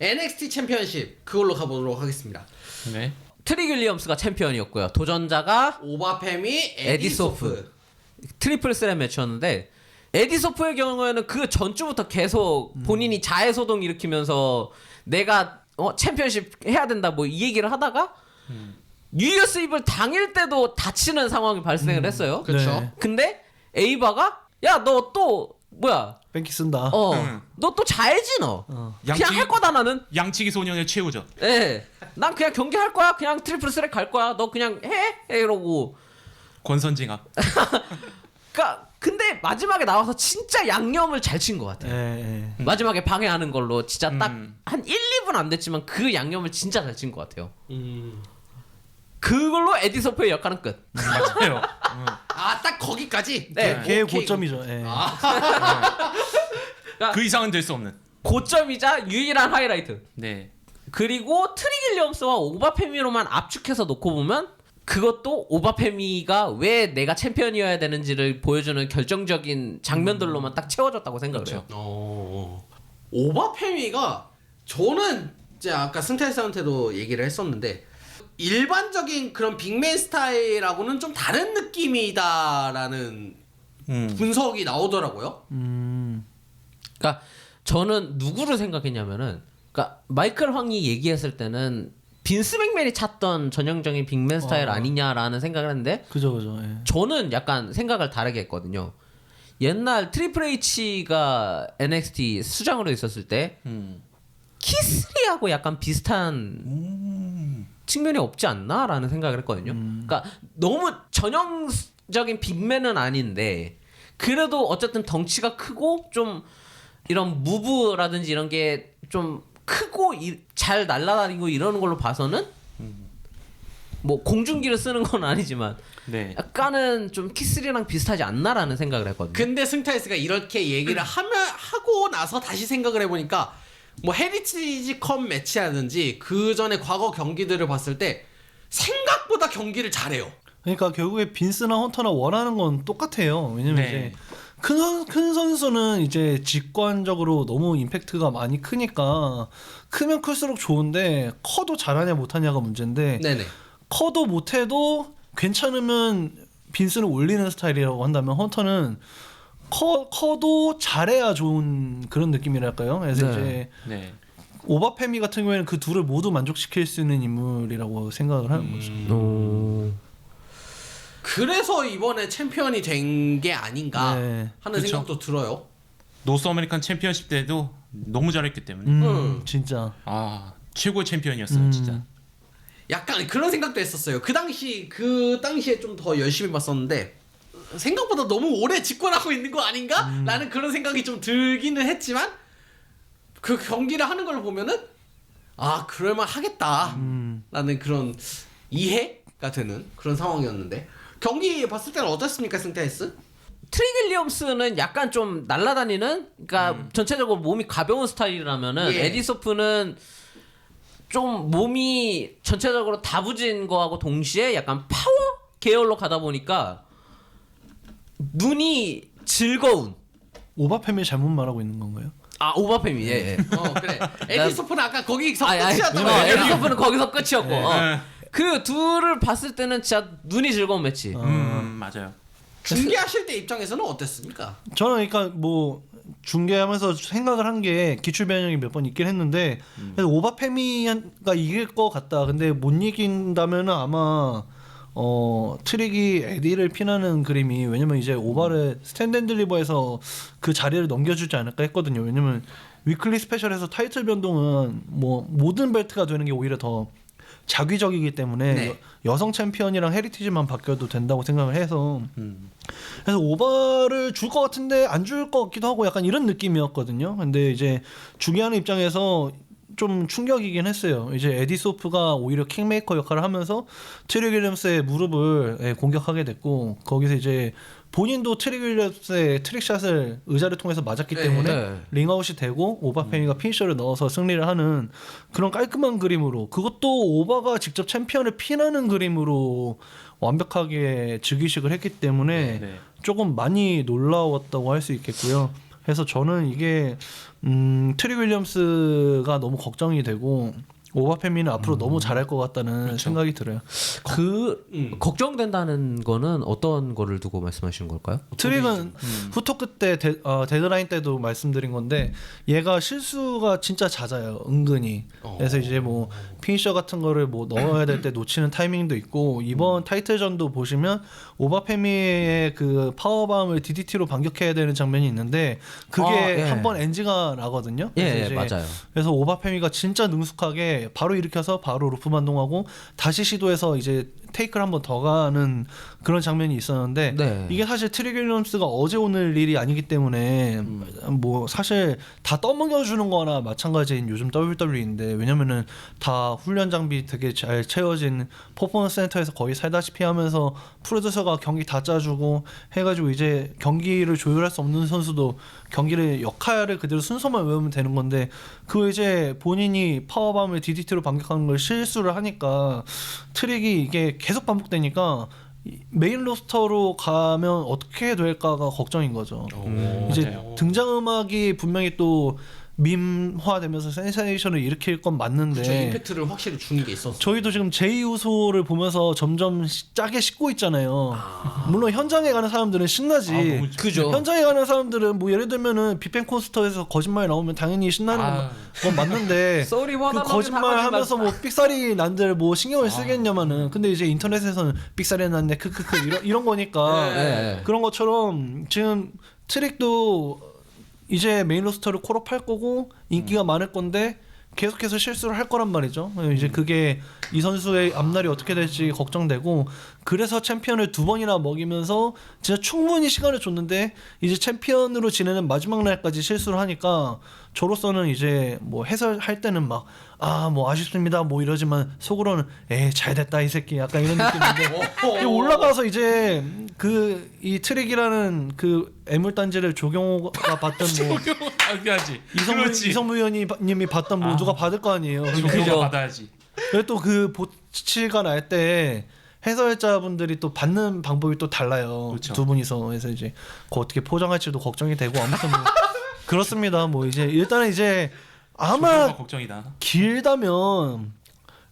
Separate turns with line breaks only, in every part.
NXT 챔피언십 그걸로 가보도록 하겠습니다.
네.
트릭 윌리엄스가 챔피언이었고요. 도전자가
오바페미
에디소프.
에디소프.
트리플 스램 매치였는데 에디소프의 경우에는 그 전주부터 계속 본인이 자해 소동 일으키면서 내가 어, 챔피언십 해야 된다 뭐 이 얘기를 하다가 뉴이어스 이블 당일 때도 다치는 상황이 발생을 했어요.
그렇죠.
네.
근데 에이바가 야 너 또 뭐야
뺑키 쓴다.
어
응.
너또 자해지 너
어.
그냥
양치-
할 거다 나는
양치기 소년의 최후죠.
예. 난 그냥 경기 할 거야. 그냥 트리플 스랙 갈 거야. 너 그냥 해? 해 이러고.
권선징악.
그니까 근데 마지막에 나와서 진짜 양념을 잘 친 것 같아요.
예, 예.
마지막에 방해하는 걸로 진짜 딱
음.
한 1, 2분 안 됐지만 그 양념을 진짜 잘 친 것 같아요.
음.
그걸로 에디 소프의 역할은 끝.
맞아요. 응.
아, 딱 거기까지.
네.
걔의
오케이.
고점이죠. 예.
그 이상은 될 수 없는.
고점이자 유일한 하이라이트.
네.
그리고 트리길리엄스와 오바페미로만 압축해서 놓고 보면 그것도 오바페미가 왜 내가 챔피언이어야 되는지를 보여주는 결정적인 장면들로만 딱 채워졌다고 생각을 해요.
어. 오바페미가 저는 이제 아까 승태씨한테도 얘기를 했었는데 일반적인 그런 빅맨 스타일하고는 좀 다른 느낌이다라는
음.
분석이 나오더라고요.
음.
그러니까 저는 누구를 생각했냐면은 그러니까 마이클 황이 얘기했을 때는 빈스 맥맨이 찾던 전형적인 빅맨 스타일
어.
아니냐라는 생각을 했는데
그죠, 그죠. 예.
저는 약간 생각을 다르게 했거든요. 옛날 트리플 H가 NXT 수장으로 있었을 때
음.
키스리하고 약간 비슷한 측면이 없지 않나라는 생각을 했거든요. 그러니까 너무 전형적인 빅맨은 아닌데 그래도 어쨌든 덩치가 크고 좀 이런 무브라든지 이런 게 좀 크고 이- 잘 날아다니고 이러는 걸로 봐서는 뭐 공중기를 쓰는 건 아니지만
네.
약간은 좀 키스리랑 비슷하지 않나라는 생각을 했거든요.
근데 승타이스가 이렇게 얘기를 하면 하고 나서 다시 생각을 해보니까 뭐 헤리티지 컵 매치하든지 그 전에 과거 경기들을 봤을 때 생각보다 경기를 잘해요.
그러니까 결국에 빈스나 헌터나 원하는 건 똑같아요. 왜냐면
네.
이제 큰, 선- 큰 선수는 이제 직관적으로 너무 임팩트가 많이 크니까 크면 클수록 좋은데 커도 잘하냐 못하냐가 문제인데
네네.
커도 못해도 괜찮으면 빈스는 올리는 스타일이라고 한다면 헌터는 커 커도 잘해야 좋은 그런 느낌이랄까요? 그래서
네.
이제
네.
오바페미 같은 경우에는 그 둘을 모두 만족시킬 수 있는 인물이라고 생각을 하는 거죠.
오.
그래서 이번에 챔피언이 된 게 아닌가
네.
하는
그쵸.
생각도 들어요.
노스 아메리칸 챔피언십 때도 너무 잘했기 때문에
음,
음.
진짜.
아 최고의 챔피언이었어요
음.
진짜.
약간 그런 생각도 했었어요. 그 당시 그 당시에 좀 더 열심히 봤었는데 생각보다 너무 오래 집권하고 있는 거 아닌가? 라는 그런 생각이 좀 들기는 했지만 그 경기를 하는 걸 보면은 아 그럴만 하겠다
음.
라는 그런 이해가 되는 그런 상황이었는데 경기 봤을 때는 어땠습니까 승태스?
트리길리엄스는 약간 좀 날아다니는 그러니까 전체적으로 몸이 가벼운 스타일이라면은
예.
에디소프는 좀 몸이 전체적으로 다부진 거하고 동시에 약간 파워 계열로 가다 보니까 눈이 즐거운
오바페미 잘못 말하고 있는 건가요?
아 오바페미 예, 예.
어 그래 에디소프는 아까 거기서
아니, 아니,
끝이었던
어,
거예요.
에디소프는 거기서 끝이었고
네.
어. 그 둘을 봤을 때는 진짜 눈이 즐거운 매치
음 맞아요.
중계하실 때 입장에서는 어땠습니까?
저는 그러니까 뭐 중계하면서 생각을 한 게 기출 변형이 몇 번 있긴 했는데 그래서 오바페미가 이길 것 같다. 근데 못 이긴다면은 아마 어 트릭이 에디를 피나는 그림이 왜냐면 이제 오바를 스탠드앤드리버에서 그 자리를 넘겨주지 않을까 했거든요. 왜냐면 위클리 스페셜에서 타이틀 변동은 뭐 모든 벨트가 되는 게 오히려 더 자기적이기 때문에
네.
여- 여성 챔피언이랑 헤리티지만 바뀌어도 된다고 생각을 해서
음.
그래서 오버를 줄 것 같은데 안 줄 것 같기도 하고 약간 이런 느낌이었거든요. 근데 이제 중요한 입장에서 좀 충격이긴 했어요. 이제 에디 소프가 오히려 킹메이커 역할을 하면서 트리 윌리엄스의 무릎을 예, 공격하게 됐고 거기서 이제 본인도 트리 윌리엄스의 트릭샷을 의자를 통해서 맞았기
네,
때문에
네.
링아웃이 되고 오바페니가 피니셔를 넣어서 승리를 하는 그런 깔끔한 그림으로 그것도 오바가 직접 챔피언을 피나는 그림으로 완벽하게 즉위식을 했기 때문에
네.
조금 많이 놀라웠다고 할 수 있겠고요. 그래서 저는 이게 음, 트리 윌리엄스가 너무 걱정이 되고 오바페미는 앞으로 너무 잘할 것 같다는 생각이 들어요.
그
음.
걱정된다는 거는 어떤 거를 두고 말씀하시는 걸까요?
트릭은 후토크 때 데, 어, 데드라인 때도 말씀드린 건데 얘가 실수가 진짜 잦아요 은근히 그래서 이제 뭐 피니셔 같은 거를 뭐 넣어야 될 때 놓치는 타이밍도 있고 이번 타이틀전도 보시면 오바페미의 그 파워밤을 DDT로 반격해야 되는 장면이 있는데 그게
아, 예.
한번 NG가 나거든요 그래서
예,
이제
맞아요.
그래서 오바페미가 진짜 능숙하게 바로 일으켜서 바로 루프 반동하고 다시 시도해서 이제 테이크를 한번 더 가는 그런 장면이 있었는데
네.
이게 사실 트리 윌리엄스가 어제 오늘 일이 아니기 때문에 뭐 사실 다 떠먹여 주는 거나 마찬가지인 요즘 WWE인데 왜냐면은 다 훈련 장비 되게 잘 채워진 퍼포먼스 센터에서 거의 살다시피 하면서 프로듀서가 경기 다 짜주고 해가지고 이제 경기를 조율할 수 없는 선수도 경기를 역할을 그대로 순서만 외우면 되는 건데 그 이제 본인이 파워밤을 DDT로 반격하는 걸 실수를 하니까 트릭이 이게 계속 반복되니까 이 메인 로스터로 가면 어떻게 될까가 걱정인 거죠. 이제
맞아요.
등장 음악이 분명히 또 밈화되면서 센세이션을 일으킬 건 맞는데
그쵸, 임팩트를 확실히 주는 게 있었어.
저희도 지금 제2우소를 보면서 점점 시- 짜게 씻고 있잖아요. 물론 현장에 가는 사람들은 신나지.
아, 너무
그죠.
현장에 가는 사람들은 뭐 예를 들면은 빅뱅 콘스터에서 거짓말 나오면 당연히 신나는
아.
건, 건 맞는데
쏘리
그 거짓말 하면서 뭐 삑사리 난들 뭐
아.
신경을 쓰겠냐마는 근데 이제 인터넷에서는 삑사리 났네 크크크 이런 이런 거니까
네.
그런 것처럼 지금 트릭도 이제 메인 로스터를 콜업 할 거고 인기가
음.
많을 건데 계속해서 실수를 할 거란 말이죠. 이제 그게 이 선수의 앞날이 어떻게 될지 걱정되고 그래서 챔피언을 두 번이나 먹이면서 진짜 충분히 시간을 줬는데 이제 챔피언으로 지내는 마지막 날까지 실수를 하니까 저로서는 이제 뭐 해설할 때는 막 아 뭐 아쉽습니다 뭐 이러지만 속으로는 에 잘 됐다 이 새끼 약간 이런 느낌인데 이게 올라가서 이제 그 이 트랙이라는 그 애물단지를 조경호가 봤던 뭐
하지.
이성무
그렇지.
이성무 의원님이 봤던 뭐
아.
누가 받을 거 아니에요.
그죠.
받아야지.
그리고 또그 보치가 날 때 해설자분들이 또 받는 방법이 또 달라요.
그렇죠.
두 분이서 그래서 이제 그 어떻게 포장할지도 걱정이 되고 아무튼 뭐 그렇습니다. 뭐 이제 일단은 이제 아마
걱정이다.
길다면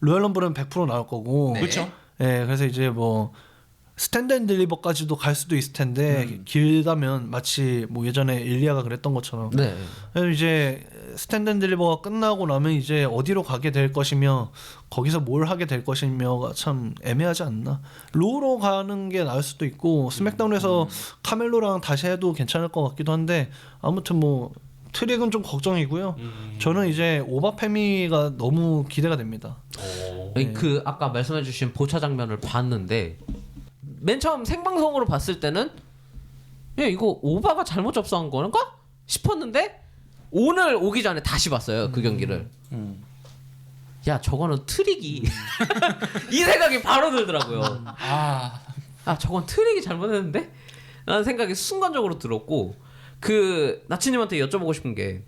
로얄 럼블은 100% 나올 거고.
그렇죠.
예, 그래서 이제 뭐 스탠드 앤 딜리버까지도 갈 수도 있을 텐데
음.
길다면 마치 뭐 예전에 일리아가 그랬던 것처럼.
네.
그래서 이제 스탠드 앤 딜리버가 끝나고 나면 이제 어디로 가게 될 것이며 거기서 뭘 하게 될 것이며가 참 애매하지 않나? 로우로 가는 게 나을 수도 있고 스맥다운에서 카멜로랑 다시 해도 괜찮을 것 같기도 한데 아무튼 뭐 트릭은 좀 걱정이고요. 저는 이제 오바페미가 너무 기대가 됩니다.
아니, 그 아까 말씀해주신 보차 장면을 봤는데 맨 처음 생방송으로 봤을 때는 야 이거 오바가 잘못 접수한 건가 싶었는데 오늘 오기 전에 다시 봤어요 그 경기를. 야 저거는 트릭이 이 생각이 바로 들더라고요.
아,
아 저건 트릭이 잘못했는데? 라는 생각이 순간적으로 들었고 그 나치님한테 여쭤보고 싶은 게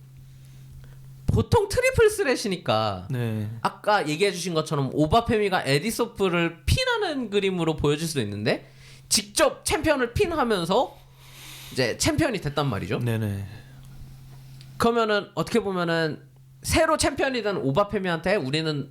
보통 트리플 스렛이니까
네
아까 얘기해 주신 것처럼 오바페미가 에디소프를 핀하는 그림으로 보여질 수도 있는데 직접 챔피언을 핀하면서 이제 챔피언이 됐단 말이죠.
네네
그러면은 어떻게 보면은 새로 챔피언이 된 오바페미한테 우리는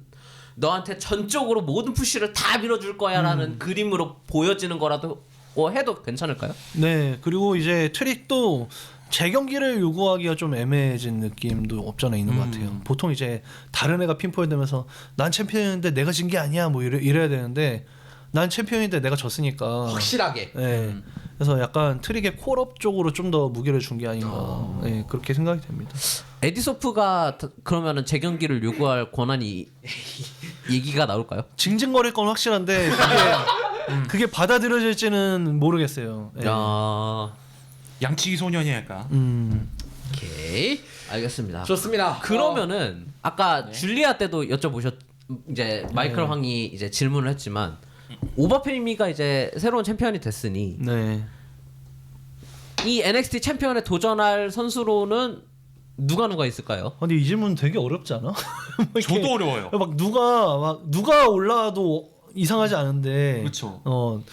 너한테 전적으로 모든 푸시를 다 밀어줄 거야라는 그림으로 보여지는 거라도 어, 해도 괜찮을까요?
네 그리고 이제 트릭도 재경기를 요구하기가 좀 애매해진 느낌도 없잖아 있는 것 같아요. 보통 이제 다른 애가 핀포인되면서 난 챔피언인데 내가 진 게 아니야 뭐 이래, 이래야 되는데 난 챔피언인데 내가 졌으니까.
확실하게.
네. 그래서 약간 트릭의 콜업 쪽으로 좀 더 무게를 준 게 아닌가. 네, 그렇게 생각이 됩니다.
에디소프가 더- 그러면은 재경기를 요구할 권한이 얘기가 나올까요?
징징거릴 건 확실한데 그게, 그게 받아들여질지는 모르겠어요. 네.
야,
양치기 소년이 할까?
음.
오케이, 알겠습니다.
좋습니다.
그러면은 아까 줄리아 때도 여쭤보셨 이제 마이클 황이 이제 질문을 했지만 오바페미가 이제 새로운 챔피언이 됐으니
네.
이 NXT 챔피언에 도전할 선수로는 누가 누가 있을까요?
아, 근데 이 질문 되게 어렵지 않아? 뭐 이렇게
저도 어려워요.
막 누가 막 누가 올라와도 이상하지 않은데.
그렇죠.
어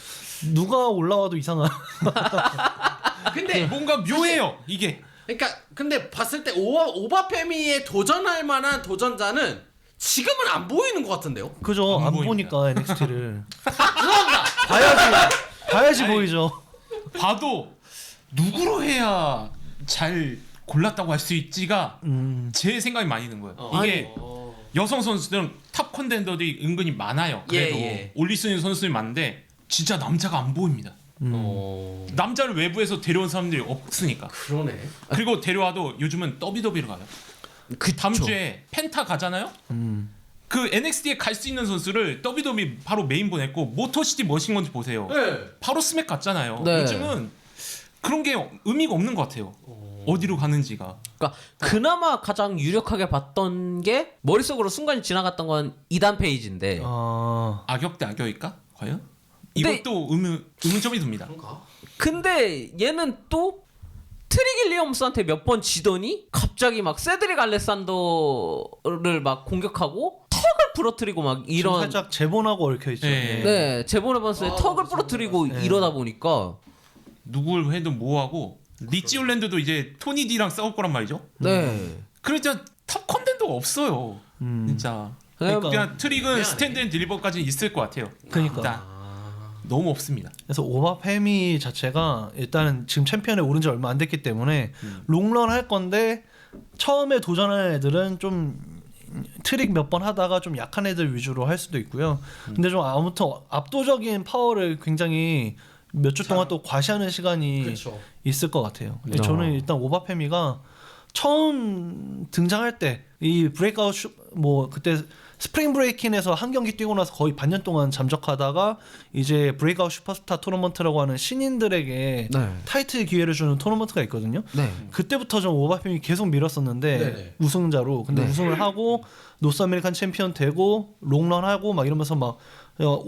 누가 올라와도 이상한.
근데
뭔가 묘해요. 이게
그러니까 근데 봤을 때 오바 오바페미에 도전할 만한 도전자는 지금은 안 보이는 것 같은데요.
그죠?
안
안. 보니까 NXT를 봐야지 봐야지 보이죠.
봐도 누구로 해야 잘 골랐다고 할 수 있지가
음.
제 생각이 많이 드는 거예요.
어,
이게 여성 선수들은 탑 컨텐더들이 은근히 많아요. 그래도
예, 예.
올릴 수 있는 선수들이 많은데 진짜 남자가 안 보입니다.
어
남자를 외부에서 데려온 사람들이 없으니까.
그러네.
그리고 데려와도 요즘은 더비더비로 가요. 그 다음 주에 펜타 가잖아요.
음.
그 NXT에 갈 수 있는 선수를 더비더비 바로 메인 보냈고 모터시티 뭐신 건지 보세요.
네.
바로 스맥 갔잖아요.
네.
요즘은 그런 게 의미가 없는 것 같아요. 어디로 가는지가.
그러니까 그나마 가장 유력하게 봤던 게 머릿속으로 순간 지나갔던 건 이단 페이지인데
아
악역 대 악역일까? 과연?
근데-
이것도 의문 의문점이 듭니다.
그런가?
근데 얘는 또 트리길리엄스한테 몇 번 지더니 갑자기 막 세드릭 알레산더를 막 공격하고 턱을 부러뜨리고 막
지금
이런
살짝 제본하고 얽혀 있죠.
네.
네 제보네번스의
아,
턱을 부러뜨리고
맞아.
이러다 보니까
누굴 해도 뭐하고 리치 올랜드도 이제 토니 D랑 싸울 거란 말이죠.
네
그러니까 탑 컨텐더가 없어요.
음.
진짜.
그러니까
그냥 트릭은. 스탠드 앤 딜리버까지 있을 것 같아요.
그러니까.
일단 너무 없습니다.
그래서 오바페미 자체가 일단은 지금 챔피언에 오른 지 얼마 안 됐기 때문에 롱런 할 건데 처음에 도전하는 애들은 좀 트릭 몇 번 하다가 좀 약한 애들 위주로 할 수도 있고요. 근데 좀 아무튼 압도적인 파워를 굉장히 몇 주 동안 또 과시하는 시간이
그렇죠.
있을 것 같아요. 근데
어.
저는 일단 오바페미가 처음 등장할 때 이 브레이크아웃 슈, 뭐 그때 스프링 브레이킹에서 한 경기 뛰고 나서 거의 반년 동안 잠적하다가 이제 브레이크아웃 슈퍼스타 토너먼트라고 하는 신인들에게
네.
타이틀 기회를 주는 토너먼트가 있거든요.
네.
그때부터 좀 오바페미 계속 밀었었는데
네네.
우승자로 근데
네.
우승을 하고 노스 아메리칸 챔피언 되고 롱런 하고 막 이러면서 막 어,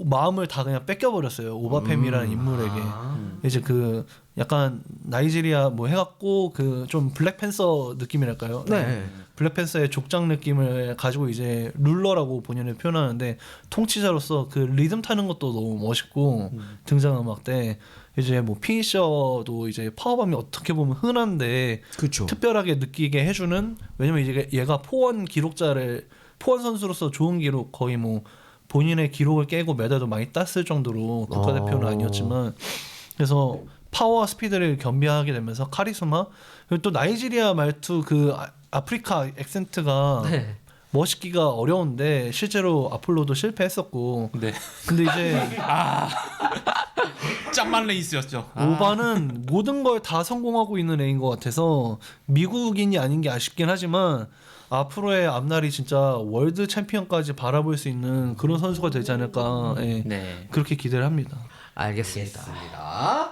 마음을 다 그냥 뺏겨버렸어요 오바페미라는
음.
인물에게
아.
이제 그 약간 나이지리아 뭐 해갖고 그 좀 블랙팬서 느낌이랄까요?
네.
블랙팬서의 족장 느낌을 가지고 이제 룰러라고 본인을 표현하는데 통치자로서 그 리듬 타는 것도 너무 멋있고 등장음악 때 이제 뭐 피니셔도 이제 파워밤이 어떻게 보면 흔한데
그렇죠.
특별하게 느끼게 해주는 왜냐면 이제 얘가 포원 기록자를 포원 선수로서 좋은 기록 거의 뭐 본인의 기록을 깨고 메달도 많이 땄을 정도로 국가대표는
어.
아니었지만 그래서 파워와 스피드를 겸비하게 되면서 카리스마 그리고 또 나이지리아 말투 그 아, 아프리카 액센트가
네.
멋있기가 어려운데 실제로 아폴로도 실패했었고
네.
근데 이제
짬만 레이스였죠. 아,
오바는 모든 걸 다 성공하고 있는 애인 것 같아서 미국인이 아닌 게 아쉽긴 하지만 앞으로의 앞날이 진짜 월드 챔피언까지 바라볼 수 있는 그런 선수가 되지 않을까 예,
네.
그렇게 기대를 합니다.
알겠습니다.
알겠습니다.